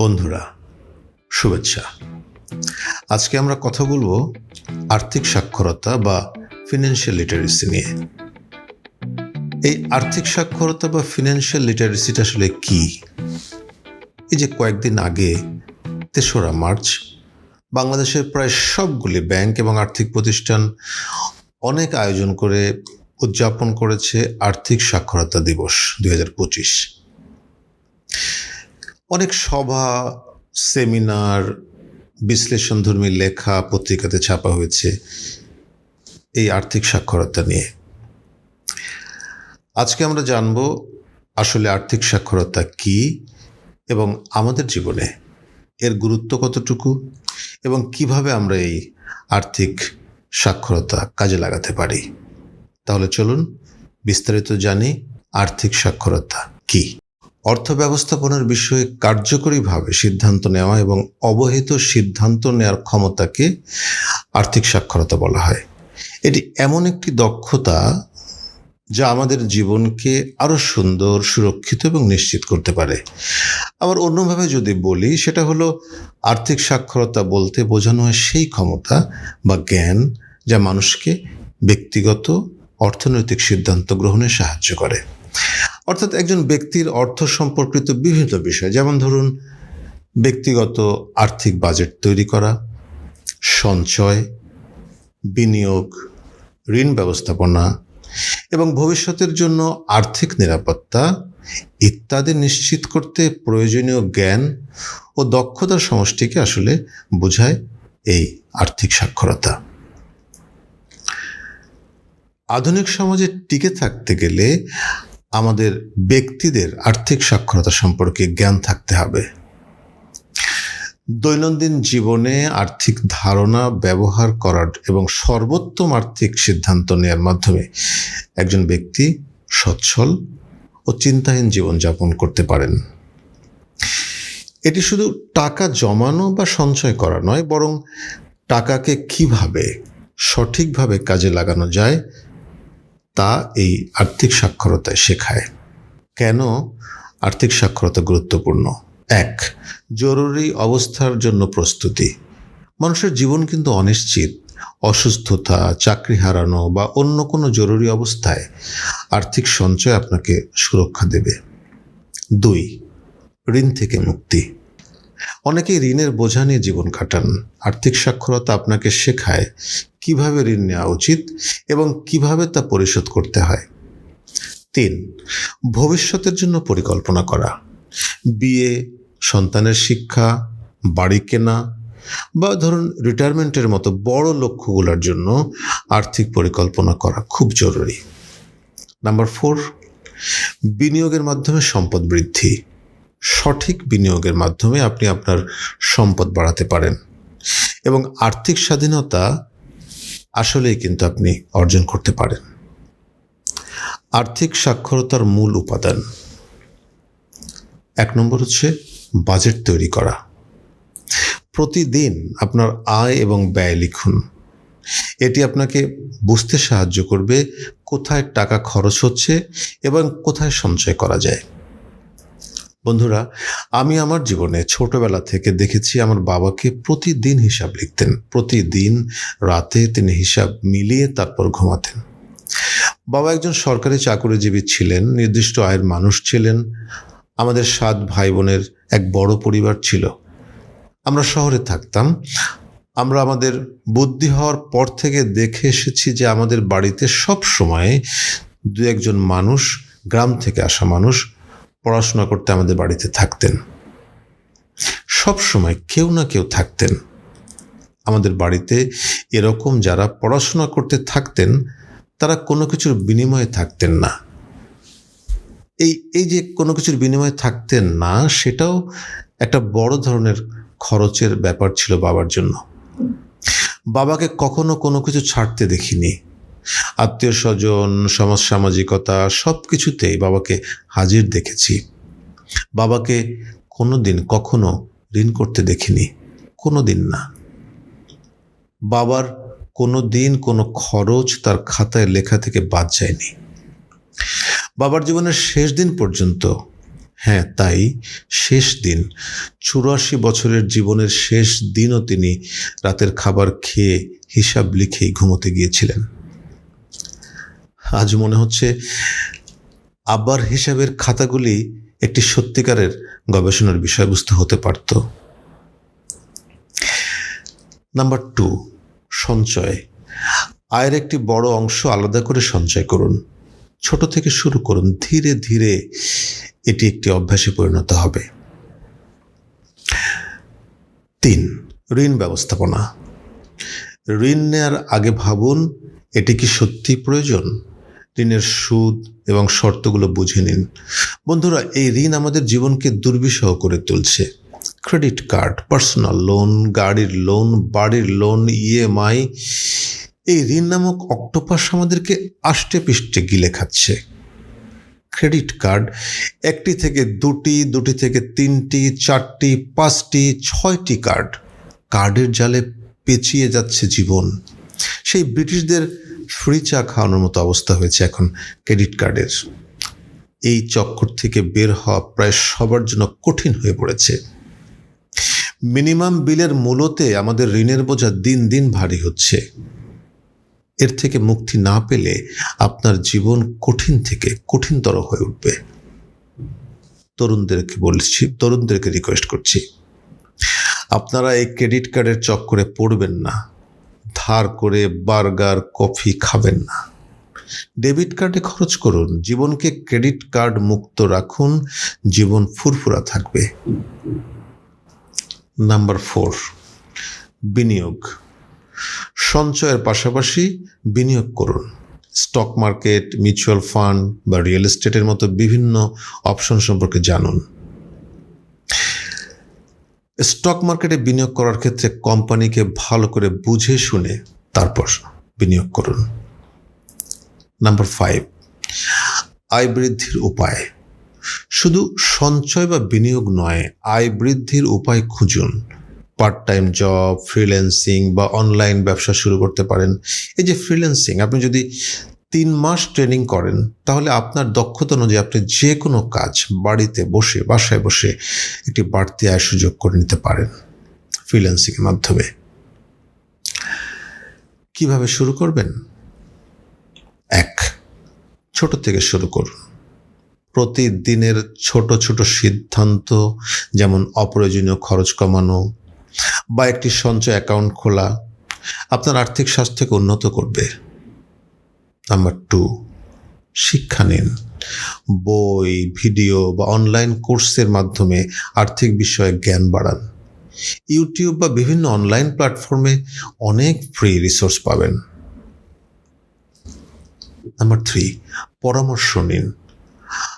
বন্ধুরা, শুভেচ্ছা। আজকে আমরা কথা বলব আর্থিক সাক্ষরতা বা ফিনান্সিয়াল লিটারেসি নিয়ে। এই আর্থিক সাক্ষরতা বা ফিনান্সিয়াল লিটারেসিটা আসলে কি? এই যে কয়েকদিন আগে, তেসরা মার্চ, বাংলাদেশের প্রায় সবগুলি ব্যাংক এবং আর্থিক প্রতিষ্ঠান অনেক আয়োজন করে উদযাপন করেছে আর্থিক সাক্ষরতা দিবস দুই হাজার পঁচিশ। অনেক সভা, সেমিনার বিশ্লেষণধর্মী লেখা, পত্রিকাতে ছাপা হয়েছে এই আর্থিক সাক্ষরতা নিয়ে। আজকে আমরা জানব আসলে আর্থিক সাক্ষরতা কি এবং আমাদের জীবনে এর গুরুত্ব কতটুকু এবং কীভাবে আমরা এই আর্থিক সাক্ষরতা কাজে লাগাতে পারি। তাহলে চলুন বিস্তারিত জানি আর্থিক সাক্ষরতা কি। অর্থ ব্যবস্থাপনার বিষয়ে কার্যকরীভাবে সিদ্ধান্ত নেওয়া এবং অবহিত সিদ্ধান্ত নেওয়ার ক্ষমতাকে আর্থিক সাক্ষরতা বলা হয়। এটি এমন একটি দক্ষতা যা আমাদের জীবনকে আরও সুন্দর, সুরক্ষিত এবং নিশ্চিত করতে পারে। আবার অন্যভাবে যদি বলি, সেটা হলো আর্থিক সাক্ষরতা বলতে বোঝানো হয় সেই ক্ষমতা বা জ্ঞান যা মানুষকে ব্যক্তিগত অর্থনৈতিক সিদ্ধান্ত গ্রহণে সাহায্য করে। অর্থাৎ একজন ব্যক্তির অর্থ সম্পর্কিত বিভিন্ন বিষয়, যেমন ধরুন ব্যক্তিগত আর্থিক বাজেট তৈরি করা, সঞ্চয়, বিনিয়োগ, ঋণ ব্যবস্থাপনা এবং ভবিষ্যতের জন্য আর্থিক নিরাপত্তা ইত্যাদি নিশ্চিত করতে প্রয়োজনীয় জ্ঞান ও দক্ষতার সমষ্টিকে আসলে বোঝায় এই আর্থিক সাক্ষরতা। আধুনিক সমাজে টিকে থাকতে গেলে আমাদের ব্যক্তিদের আর্থিক সাক্ষরতা সম্পর্কে জ্ঞান থাকতে হবে। দৈনন্দিন জীবনে আর্থিক ধারণা ব্যবহার করার এবং সর্বোত্তম আর্থিক সিদ্ধান্ত নেওয়ার মাধ্যমে একজন ব্যক্তি সচ্ছল ও চিন্তাহীন জীবনযাপন করতে পারেন। এটি শুধু টাকা জমানো বা সঞ্চয় করা নয়, বরং টাকাকে কীভাবে সঠিকভাবে কাজে লাগানো যায় তা এই আর্থিক সাক্ষরতায় শেখায়। কেন আর্থিক সাক্ষরতা গুরুত্বপূর্ণ? এক, জরুরি অবস্থার জন্য প্রস্তুতি। মানুষের জীবন কিন্তু অনিশ্চিত। অসুস্থতা, চাকরি হারানো বা অন্য কোনো জরুরি অবস্থায় আর্থিক সঞ্চয় আপনাকে সুরক্ষা দেবে। দুই, ঋণ থেকে মুক্তি। অনেকেই ঋণের বোঝা নিয়ে জীবন কাটান। আর্থিক সাক্ষরতা আপনাকে শেখায় কীভাবে ঋণ নেওয়া উচিত এবং কীভাবে তা পরিশোধ করতে হয়? তিন, ভবিষ্যতের জন্য পরিকল্পনা করা। বিয়ে, সন্তানের শিক্ষা, বাড়ি কেনা বা ধরুন রিটায়ারমেন্টের মতো বড় লক্ষ্যগুলোর জন্য আর্থিক পরিকল্পনা করা খুব জরুরি। নাম্বার ফোর, বিনিয়োগের মাধ্যমে সম্পদ বৃদ্ধি। সঠিক বিনিয়োগের মাধ্যমে আপনি আপনার সম্পদ বাড়াতে পারেন এবং আর্থিক স্বাধীনতা আসলেই কিন্তু আপনি অর্জন করতে পারেন। আর্থিক সাক্ষরতার মূল উপাদান। এক নম্বর হচ্ছে বাজেট তৈরি করা। প্রতিদিন আপনার আয় এবং ব্যয় লিখুন। এটি আপনাকে বুঝতে সাহায্য করবে কোথায় টাকা খরচ হচ্ছে এবং কোথায় সঞ্চয় করা যায়। বন্ধুরা, আমি আমার জীবনে ছোটবেলা থেকে দেখেছি আমার বাবাকে প্রতিদিন হিসাব লিখতেন। প্রতিদিন রাতে তিনি হিসাব মিলিয়ে তারপর ঘুমাতেন। বাবা একজন সরকারি চাকরিজীবী ছিলেন, নির্দিষ্ট আয়ের মানুষ ছিলেন। আমাদের সাত ভাই বোনের এক বড় পরিবার ছিল। আমরা শহরে থাকতাম। আমরা আমাদের বুদ্ধি হওয়ার পর থেকে দেখে এসেছি যে আমাদের বাড়িতে সব সময় দু একজন মানুষ, গ্রাম থেকে আসা মানুষ পড়াশোনা করতে আমাদের বাড়িতে থাকতেন। সব সময় কেউ না কেউ থাকতেন। আমাদের বাড়িতে এরকম যারা পড়াশোনা করতে থাকতেন, তারা কোনো কিছুর বিনিময়ে থাকতেন না। এই এই যে কোনো কিছুর বিনিময়ে থাকতেন না, সেটাও একটা বড় ধরনের খরচের ব্যাপার ছিল বাবার জন্য। বাবাকে কখনো কোনো কিছু ছাড়তে দেখিনি। আত্মীয় স্বজন সমাজ সামাজিকতা সব কিছুতেই বাবাকে হাজির দেখেছি। বাবাকে কোনো দিন কখনো ঋণ করতে দেখিনি কোনো দিন না। বাবার কোনো দিন কোনো খরচ তার খাতায় লেখা থেকে বাদ যায়নি। বাবার জীবনের শেষ দিন পর্যন্ত হ্যাঁ তাই শেষ দিন, চুরাশি বছরের জীবনের শেষ দিনও তিনি রাতের খাবার খেয়ে হিসাব লিখেই ঘুমোতে গিয়েছিলেন। আজ মনে হচ্ছে আবার হিসাবের খাতাগুলি একটি সত্যিকারের গবেষণার বিষয়বস্তু হতে পারত। নাম্বার টু সঞ্চয়। আয়ের একটি বড় অংশ আলাদা করে সঞ্চয় করুন। ছোট থেকে শুরু করুন। ধীরে ধীরে এটি একটি অভ্যাসে পরিণত হবে। তিন, ঋণ ব্যবস্থাপনা। ঋণ নেয়ার আগে ভাবুন, এটি কি সত্যি প্রয়োজন? ঋণের সুদ এবং শর্তগুলো বুঝে নিন। বন্ধুরা, এই ঋণ আমাদের জীবনকে দুর্বিষহ করে তুলছে। ক্রেডিট কার্ড, পার্সোনাল লোন, গাড়ির লোন, বাড়ির লোন, ইএমআই, এই ঋণ নামক অক্টোপাস আমাদেরকে আষ্টে পিষ্টে গিলে খাচ্ছে। ক্রেডিট কার্ড, একটি থেকে দুটি দুটি থেকে তিনটি, চারটি, পাঁচটি, ছয়টি কার্ড। কার্ডের জালে পেঁচিয়ে যাচ্ছে জীবন। সেই ব্রিটিশদের ফ্রি চা খাওয়ানোর মতো অবস্থা হয়েছে এখন ক্রেডিট কার্ডের। এই চক্কর থেকে বের হওয়া প্রায় সবার জন্য কঠিন হয়ে পড়েছে। মিনিমাম বিলের মূলতে আমাদের ঋণের বোঝা দিন দিন ভারী হচ্ছে। এর থেকে মুক্তি না পেলে আপনার জীবন কঠিন থেকে কঠিনতর হয়ে উঠবে। তরুণদেরকে বলছি, তরুণদেরকে রিকোয়েস্ট করছি। আপনারা এই ক্রেডিট কার্ডের চক্করে পড়বেন না। ধার করে বার্গার, কফি খাবেন না। ডেবিট কার্ডে খরচ করুন, জীবনকে ক্রেডিট কার্ড মুক্ত রাখুন, জীবন ফুরফুরা থাকবে। নাম্বার ফোর, বিনিয়োগ। সঞ্চয়ের পাশাপাশি বিনিয়োগ করুন। স্টক মার্কেট, মিউচুয়াল ফান্ড বা রিয়েল এস্টেটের মতো বিভিন্ন অপশন সম্পর্কে জানুন। স্টক মার্কেটে বিনিয়োগ করার ক্ষেত্রে কোম্পানিকে ভালো করে বুঝে শুনে তারপর বিনিয়োগ করুন। নাম্বার ফাইভ আয় বৃদ্ধির উপায়। শুধু সঞ্চয় বা বিনিয়োগ নয়, আয় বৃদ্ধির উপায় খুঁজুন। পার্ট টাইম জব ফ্রিল্যান্সিং বা অনলাইন ব্যবসা শুরু করতে পারেন। এই যে ফ্রিল্যান্সিং আপনি যদি তিন মাস ট্রেনিং করেন, তাহলে আপনার দক্ষতা অনুযায়ী আপনি যে কোনো কাজ বাড়িতে বসে, বাসায় বসে একটি বাড়তি আয় সুযোগ করে নিতে পারেন ফ্রিল্যান্সিংয়ের মাধ্যমে। কীভাবে শুরু করবেন? এক, ছোট থেকে শুরু করুন। প্রতিদিনের ছোট ছোট সিদ্ধান্ত, যেমন অপ্রয়োজনীয় খরচ কমানো বা একটি সঞ্চয় অ্যাকাউন্ট খোলা, আপনার আর্থিক স্বাস্থ্যকে উন্নত করবে। নাম্বার টু শিক্ষা নিন। বই, ভিডিও বা অনলাইন কোর্সের মাধ্যমে আর্থিক বিষয়ে জ্ঞান বাড়ান। ইউটিউব বা বিভিন্ন অনলাইন প্ল্যাটফর্মে অনেক ফ্রি রিসোর্স পাবেন। নাম্বার থ্রি পরামর্শ নিন।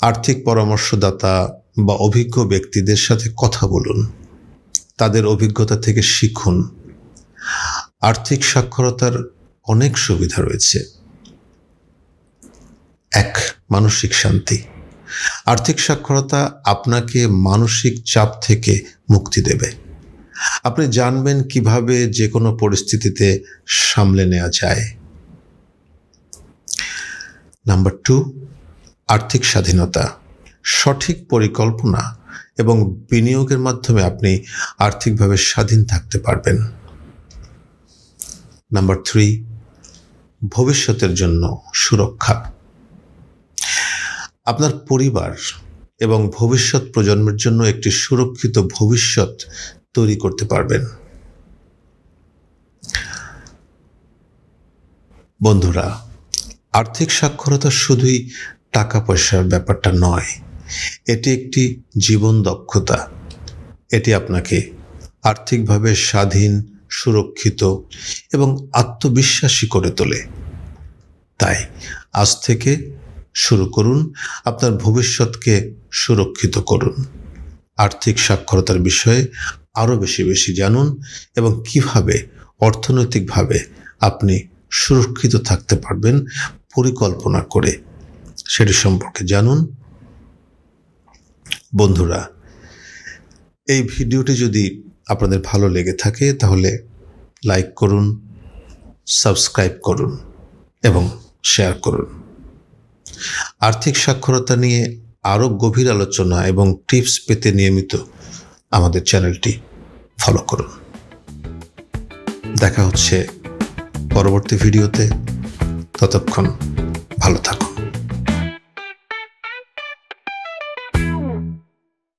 আর্থিক পরামর্শদাতা বা অভিজ্ঞ ব্যক্তিদের সাথে কথা বলুন। তাদের অভিজ্ঞতা থেকে শিখুন। আর্থিক সাক্ষরতার অনেক সুবিধা রয়েছে। এক, মানসিক শান্তি। আর্থিক সাক্ষরতা আপনাকে মানসিক চাপ থেকে মুক্তি দেবে। আপনি জানবেন কীভাবে যে কোনো পরিস্থিতিতে সামলে নেওয়া যায়। নাম্বার টু, আর্থিক স্বাধীনতা। সঠিক পরিকল্পনা এবং বিনিয়োগের মাধ্যমে আপনি আর্থিকভাবে স্বাধীন থাকতে পারবেন। নাম্বার থ্রি, ভবিষ্যতের জন্য সুরক্ষা। আপনার পরিবার এবং ভবিষ্যৎ প্রজন্মের জন্য একটি সুরক্ষিত ভবিষ্যৎ তৈরি করতে পারবেন। বন্ধুরা, আর্থিক সাক্ষরতা শুধুই টাকা পয়সার ব্যাপারটা নয়, এটি একটি জীবন দক্ষতা। এটি আপনাকে আর্থিকভাবে স্বাধীন, সুরক্ষিত এবং আত্মবিশ্বাসী করে তোলে। তাই আজ থেকে শুরু করুন, আপনার ভবিষ্যৎকে সুরক্ষিত করুন। আর্থিক সাক্ষরতার বিষয়ে আরও বেশি বেশি জানুন এবং কীভাবে, অর্থনৈতিকভাবে আপনি সুরক্ষিত থাকতে পারবেন পরিকল্পনা করে সেটি সম্পর্কে জানুন। বন্ধুরা, এই ভিডিওটি যদি আপনাদের ভালো লেগে থাকে তাহলে লাইক করুন, সাবস্ক্রাইব করুন এবং শেয়ার করুন। আর্থিক সাক্ষরতা নিয়ে আরও গভীর আলোচনা এবং টিপস পেতে নিয়মিত আমাদের চ্যানেলটি ফলো করুন। দেখা হচ্ছে পরবর্তী ভিডিওতে। ততক্ষণ ভালো থাকুন।